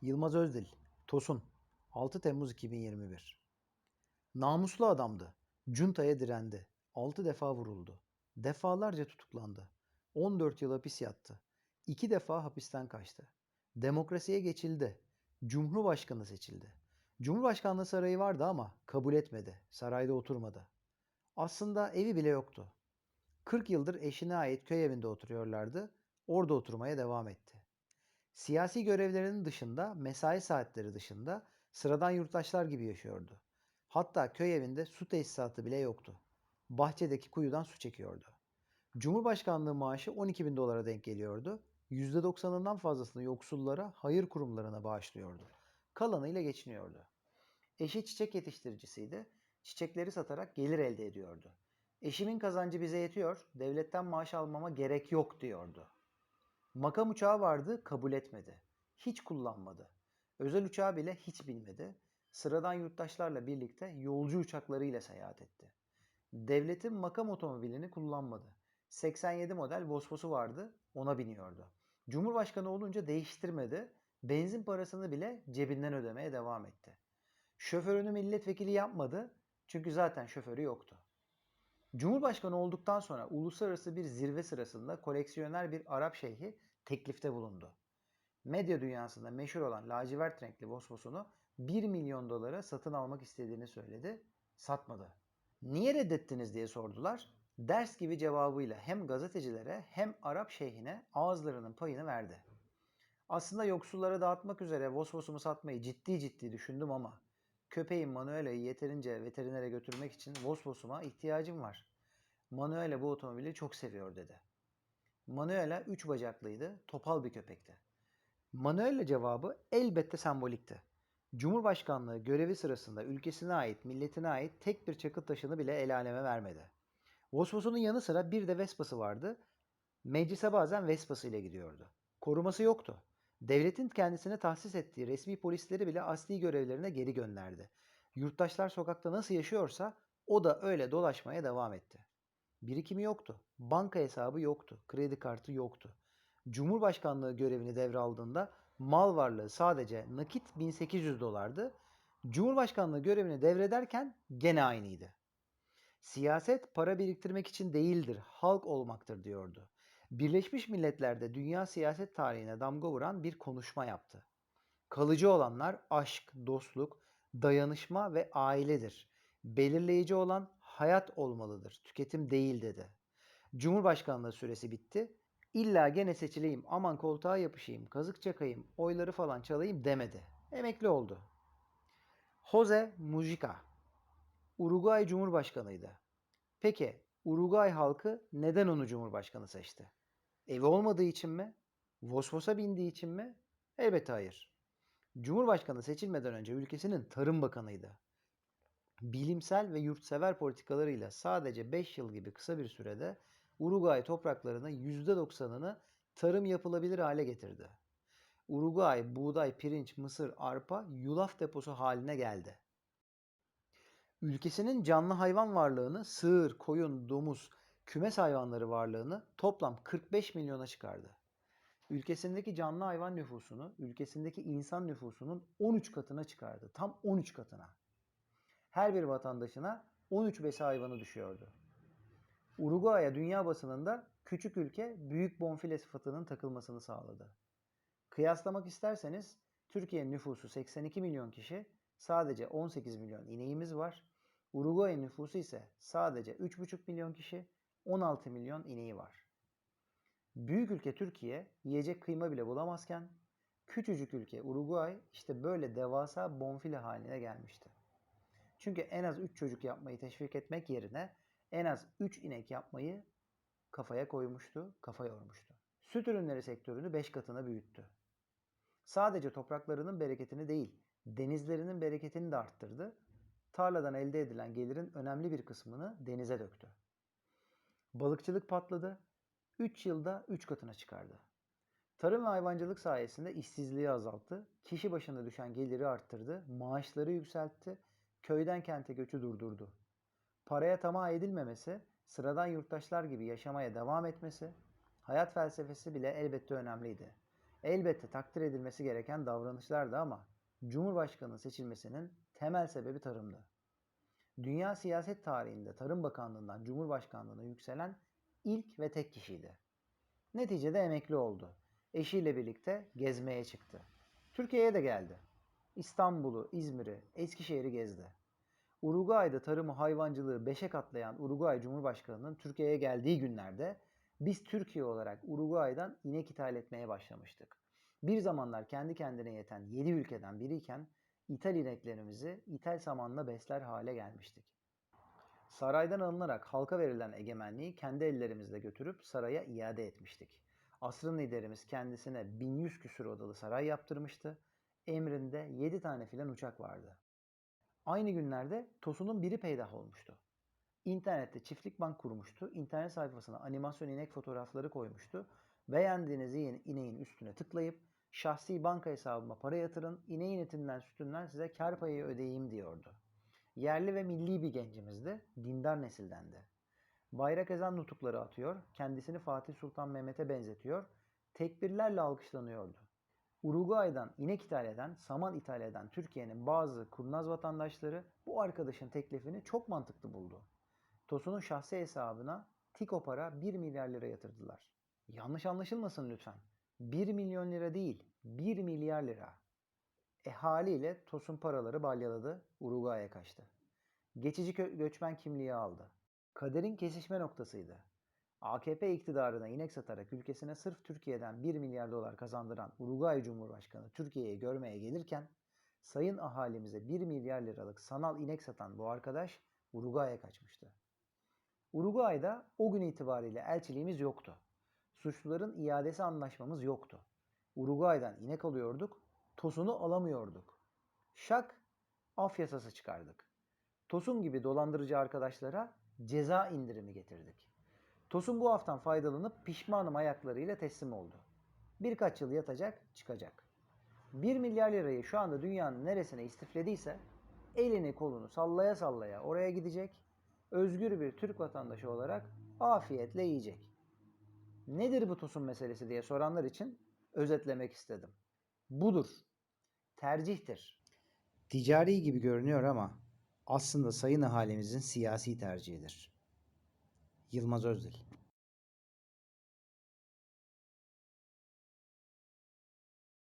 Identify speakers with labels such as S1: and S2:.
S1: Yılmaz Özdil, Tosun, 6 Temmuz 2021. Namuslu adamdı. Cunta'ya direndi. 6 defa vuruldu. Defalarca tutuklandı. 14 yıl hapis yattı. 2 defa hapisten kaçtı. Demokrasiye geçildi. Cumhurbaşkanı seçildi. Cumhurbaşkanlığı sarayı vardı ama kabul etmedi. Sarayda oturmadı. Aslında evi bile yoktu. 40 yıldır eşine ait köy evinde oturuyorlardı. Orada oturmaya devam etti. Siyasi görevlerinin dışında, mesai saatleri dışında sıradan yurttaşlar gibi yaşıyordu. Hatta köy evinde su tesisatı bile yoktu. Bahçedeki kuyudan su çekiyordu. Cumhurbaşkanlığı maaşı 12 bin dolara denk geliyordu. %90'ından fazlasını yoksullara, hayır kurumlarına bağışlıyordu. Kalanıyla geçiniyordu. Eşi çiçek yetiştiricisiydi. Çiçekleri satarak gelir elde ediyordu. Eşimin kazancı bize yetiyor, devletten maaş almama gerek yok diyordu. Makam uçağı vardı, kabul etmedi. Hiç kullanmadı. Özel uçağı bile hiç binmedi. Sıradan yurttaşlarla birlikte yolcu uçaklarıyla seyahat etti. Devletin makam otomobilini kullanmadı. 87 model Vosvos'u vardı, ona biniyordu. Cumhurbaşkanı olunca değiştirmedi. Benzin parasını bile cebinden ödemeye devam etti. Şoförünü milletvekili yapmadı çünkü zaten şoförü yoktu. Cumhurbaşkanı olduktan sonra uluslararası bir zirve sırasında koleksiyoner bir Arap şeyhi teklifte bulundu. Medya dünyasında meşhur olan lacivert renkli Vosvos'unu 1 milyon dolara satın almak istediğini söyledi. Satmadı. Niye reddettiniz diye sordular. Ders gibi cevabıyla hem gazetecilere hem Arap şeyhine ağızlarının payını verdi. Aslında yoksullara dağıtmak üzere Vosvos'umu satmayı ciddi ciddi düşündüm ama köpeğim Manuela'yı yeterince veterinere götürmek için Vosvos'uma ihtiyacım var. Manuela bu otomobili çok seviyor dedi. Manuela üç bacaklıydı, topal bir köpekti. Manuela cevabı elbette sembolikti. Cumhurbaşkanlığı görevi sırasında ülkesine ait, milletine ait tek bir çakıl taşını bile el aleme vermedi. Vosvos'unun yanı sıra bir de Vespa'sı vardı. Meclise bazen Vespa'sı ile gidiyordu. Koruması yoktu. Devletin kendisine tahsis ettiği resmi polisleri bile asli görevlerine geri gönderdi. Yurttaşlar sokakta nasıl yaşıyorsa o da öyle dolaşmaya devam etti. Birikimi yoktu. Banka hesabı yoktu. Kredi kartı yoktu. Cumhurbaşkanlığı görevini devraldığında mal varlığı sadece nakit 1800 dolardı. Cumhurbaşkanlığı görevini devrederken gene aynıydı. Siyaset para biriktirmek için değildir, halk olmaktır diyordu. Birleşmiş Milletler'de dünya siyaset tarihine damga vuran bir konuşma yaptı. Kalıcı olanlar aşk, dostluk, dayanışma ve ailedir. Belirleyici olan hayat olmalıdır, tüketim değil dedi. Cumhurbaşkanlığı süresi bitti. İlla gene seçileyim, aman koltuğa yapışayım, kazık çakayım, oyları falan çalayım demedi. Emekli oldu. Jose Mujica, Uruguay Cumhurbaşkanıydı. Peki Uruguay halkı neden onu Cumhurbaşkanı seçti? Evi olmadığı için mi? Vosvos'a bindiği için mi? Elbette hayır. Cumhurbaşkanı seçilmeden önce ülkesinin tarım bakanıydı. Bilimsel ve yurtsever politikalarıyla sadece 5 yıl gibi kısa bir sürede Uruguay topraklarının %90'ını tarım yapılabilir hale getirdi. Uruguay buğday, pirinç, mısır, arpa yulaf deposu haline geldi. Ülkesinin canlı hayvan varlığını sığır, koyun, domuz, kümes hayvanları varlığını toplam 45 milyona çıkardı. Ülkesindeki canlı hayvan nüfusunu ülkesindeki insan nüfusunun 13 katına çıkardı. Tam 13 katına. Her bir vatandaşına 13 besi hayvanı düşüyordu. Uruguay'a dünya basınında küçük ülke büyük bonfile sıfatının takılmasını sağladı. Kıyaslamak isterseniz Türkiye'nin nüfusu 82 milyon kişi, sadece 18 milyon ineğimiz var. Uruguay'ın nüfusu ise sadece 3,5 milyon kişi, 16 milyon ineği var. Büyük ülke Türkiye yiyecek kıyma bile bulamazken küçücük ülke Uruguay işte böyle devasa bonfile haline gelmişti. Çünkü en az 3 çocuk yapmayı teşvik etmek yerine en az 3 inek yapmayı kafaya koymuştu, kafa yormuştu. Süt ürünleri sektörünü 5 katına büyüttü. Sadece topraklarının bereketini değil, denizlerinin bereketini de arttırdı. Tarladan elde edilen gelirin önemli bir kısmını denize döktü. Balıkçılık patladı. 3 yılda 3 katına çıkardı. Tarım ve hayvancılık sayesinde işsizliği azalttı. Kişi başına düşen geliri arttırdı. Maaşları yükseltti. Köyden kente göçü durdurdu. Paraya tamah edilmemesi, sıradan yurttaşlar gibi yaşamaya devam etmesi, hayat felsefesi bile elbette önemliydi. Elbette takdir edilmesi gereken davranışlardı ama Cumhurbaşkanı seçilmesinin temel sebebi tarımdı. Dünya siyaset tarihinde Tarım Bakanlığından Cumhurbaşkanlığına yükselen ilk ve tek kişiydi. Neticede emekli oldu. Eşiyle birlikte gezmeye çıktı. Türkiye'ye de geldi. İstanbul'u, İzmir'i, Eskişehir'i gezdi. Uruguay'da tarımı hayvancılığı beşe katlayan Uruguay Cumhurbaşkanı'nın Türkiye'ye geldiği günlerde biz Türkiye olarak Uruguay'dan inek ithal etmeye başlamıştık. Bir zamanlar kendi kendine yeten 7 ülkeden biriyken ithal ineklerimizi ithal samanla besler hale gelmiştik. Saraydan alınarak halka verilen egemenliği kendi ellerimizle götürüp saraya iade etmiştik. Asrın liderimiz kendisine 1100 küsur odalı saray yaptırmıştı. Emrinde 7 tane filan uçak vardı. Aynı günlerde Tosun'un biri peydah olmuştu. İnternette çiftlik bank kurmuştu. İnternet sayfasına animasyon inek fotoğrafları koymuştu. Beğendiğiniz ineğin üstüne tıklayıp şahsi banka hesabıma para yatırın, ineğin etinden sütünden size kar payı ödeyeyim diyordu. Yerli ve milli bir gencimizdi, dindar nesildendi. Bayrak ezan nutukları atıyor, kendisini Fatih Sultan Mehmet'e benzetiyor, tekbirlerle alkışlanıyordu. Uruguay'dan inek ithal eden, saman ithal eden Türkiye'nin bazı kurnaz vatandaşları bu arkadaşın teklifini çok mantıklı buldu. Tosun'un şahsi hesabına Tiko para 1 milyar lira yatırdılar. Yanlış anlaşılmasın lütfen. 1 milyon lira değil, 1 milyar lira. E haliyle Tosun paraları balyaladı, Uruguay'a kaçtı. Geçici göçmen kimliği aldı. Kaderin kesişme noktasıydı. AKP iktidarına inek satarak ülkesine sırf Türkiye'den 1 milyar dolar kazandıran Uruguay Cumhurbaşkanı Türkiye'yi görmeye gelirken sayın ahalimize 1 milyar liralık sanal inek satan bu arkadaş Uruguay'a kaçmıştı. Uruguay'da o gün itibariyle elçiliğimiz yoktu. Suçluların iadesi anlaşmamız yoktu. Uruguay'dan inek alıyorduk, tosunu alamıyorduk. Şak, af yasası çıkardık. Tosun gibi dolandırıcı arkadaşlara ceza indirimi getirdik. Tosun bu haftan faydalanıp pişmanım ayaklarıyla teslim oldu. Birkaç yıl yatacak, çıkacak. 1 milyar lirayı şu anda dünyanın neresine istiflediyse elini kolunu sallaya sallaya oraya gidecek, özgür bir Türk vatandaşı olarak afiyetle yiyecek. Nedir bu tosun meselesi diye soranlar için özetlemek istedim. Budur. Tercihtir. Ticari gibi görünüyor ama aslında sayın ahalimizin siyasi tercihidir. Yılmaz Özdil